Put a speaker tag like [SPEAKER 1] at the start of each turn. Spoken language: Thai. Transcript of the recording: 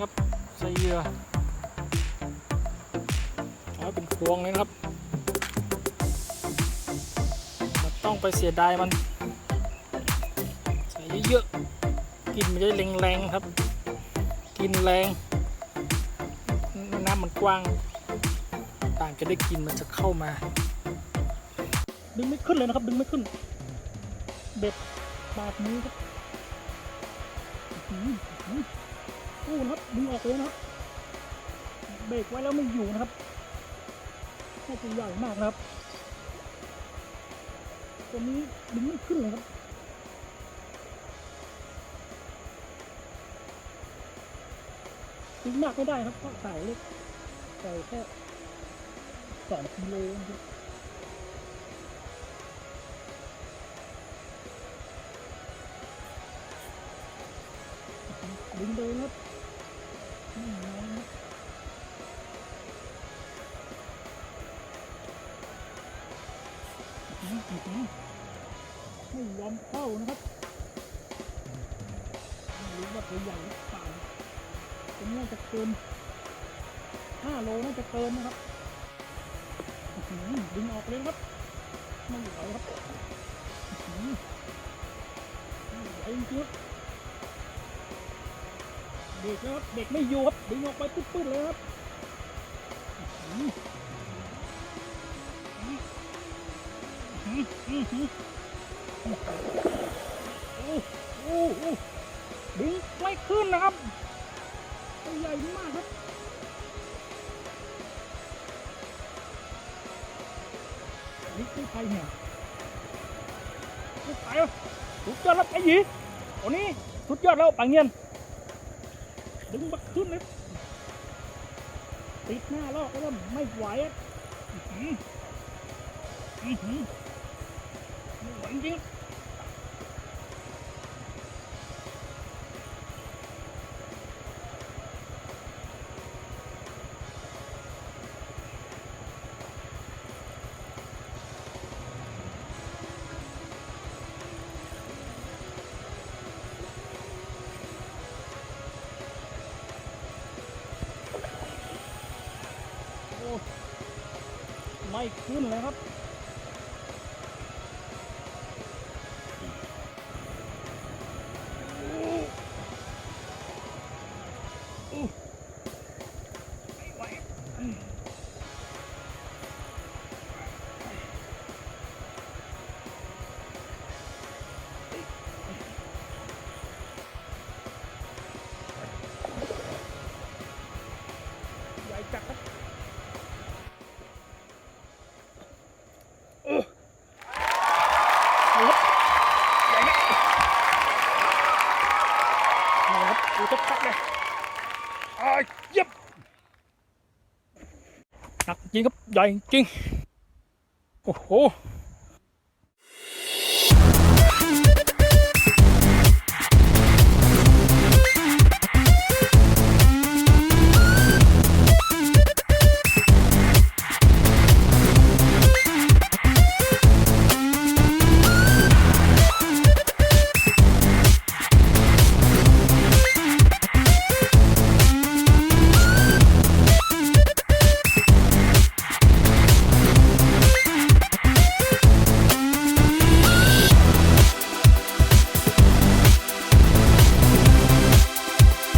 [SPEAKER 1] ครับใส่เหยื่อเอเป็นพวงเลยนะครับมันต้องไปเสียดายมัน ใส่เยอะๆกินไม่ได้แรงๆครับ กินแรง น้ำมันกว้าง ต่างจะได้กินมันจะเข้ามา ดึงไม่ขึ้นเลยนะครับ ดึงไม่ขึ้น เบ็ดแบาดมือครับ กู้นะครับดึงออกเลยนะครับ เบรกไว้แล้วไม่อยู่นะครับน่าจะใหญ่มากนะครับตัวนี้ดึงไม่ขึ้นเลยครับดึงมากไม่ได้ครับเพราะสายเล็กใส่แค่สองกิโลนะครับดึงเลยนะครับ ไม่ยอมเข้านะครับไม่รู้ว่าตัวใหญ่หรือเปล่าตัวนี้น่าจะเกินห้าโลน่าจะเกินนะครับดึงออกเลยครับไม่ไหวครับอื้อหือไม่ไหวจริงๆเด็กนะครับเด็กไม่อยู่ครับดึงออกไปปุ๊บๆเลยครับ ดึงไม่ขึ้นนะครับตัวใหญ่มากครับนี่คือใครเนี่ยคือใครอะสุดยอดแล้วไอ้หยีตัวนี้สุดยอดแล้วปังเงียนดึงบักขึ้นเลยติดหน้าลอกแล้วไม่ไหวอะ จริงไม่ขึ้นเลยครับ นี่ครับดูชัดๆเลยอ่าเ